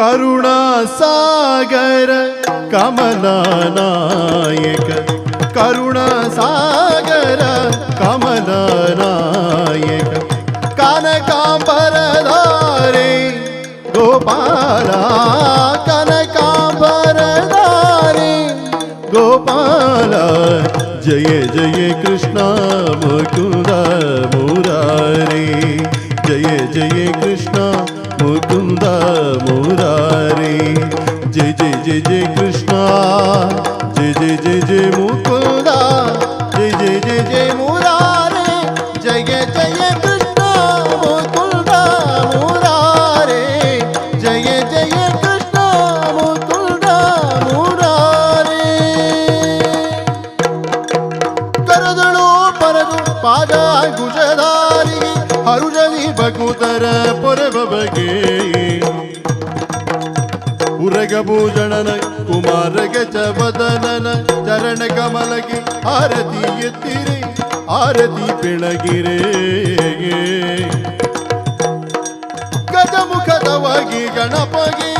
करुणासागर कमलनायक करुणासागर कमलनायक कनकाम्बरधारे गोपाला कनकाम्बरधारे गोपाला जय जय कृष्णा मुकुन्द मुरारी जय जय कृष्णा मुकुन्द मुरा जय जय जय कृष्णा जय जय जय जय मुकुंदा जय जय जय जय मुरारे जय जय जय कृष्णा मुकुंदा मुरारे जय जय कृष्णा मुकुंदा मुरारे करदणो परदु पादा गुजदारी हरुजली भगुतर पुरब बगे ಭೂಷಣನ ಕುಮಾರಗ ಚಬದನನ ಚರಣ ಕಮಲಗೆ ಆರತಿ ಎತ್ತಿರಿ ಆರತಿ ಬೆಳಗಿರೆ. ಗಜಮುಖದವಾಗಿ ಗಣಪಗೆ